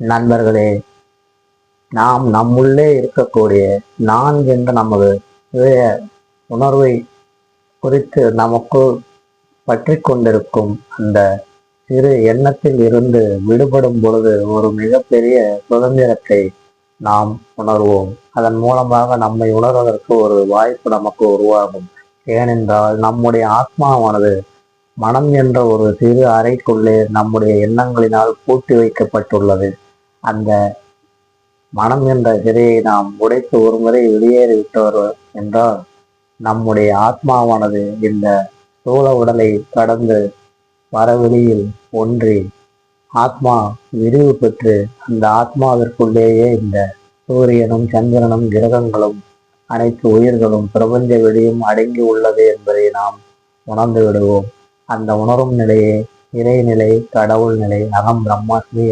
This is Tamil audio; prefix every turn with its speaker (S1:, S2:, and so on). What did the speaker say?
S1: நண்பர்களே நாம் நம்முள்ளே இருக்கக்கூடிய நான் என்ற நமது இதய உணர்வை குறித்து நமக்கு பற்றி கொண்டிருக்கும் அந்த சிறு எண்ணத்தில் இருந்து விடுபடும் பொழுது ஒரு மிகப்பெரிய சுதந்திரத்தை நாம் உணர்வோம். அதன் மூலமாக நம்மை உணர்வதற்கு ஒரு வாய்ப்பு நமக்கு உருவாகும். ஏனென்றால் நம்முடைய ஆத்மாவானது மனம் என்ற ஒரு சிறு அறைக்குள்ளே நம்முடைய எண்ணங்களினால் பூட்டி வைக்கப்பட்டுள்ளது. அந்த மனம் என்ற சிறையை நாம் உடைத்து ஒருமுறை வெளியேறிவிட்டவர் என்றால் நம்முடைய ஆத்மாவானது இந்த ஸ்தூல உடலை கடந்து வரவெளியில் ஒன்றி ஆத்மா விரிவு பெற்று அந்த ஆத்மாவிற்குள்ளேயே இந்த சூரியனும் சந்திரனும் கிரகங்களும் அனைத்து உயிர்களும் பிரபஞ்ச வெளியும் அடங்கி உள்ளது என்பதை நாம் உணர்ந்து விடுவோம். அந்த உணரும் நிலையே இறைநிலை கடவுள் நிலை அகம் பிரம்மாஸ்மி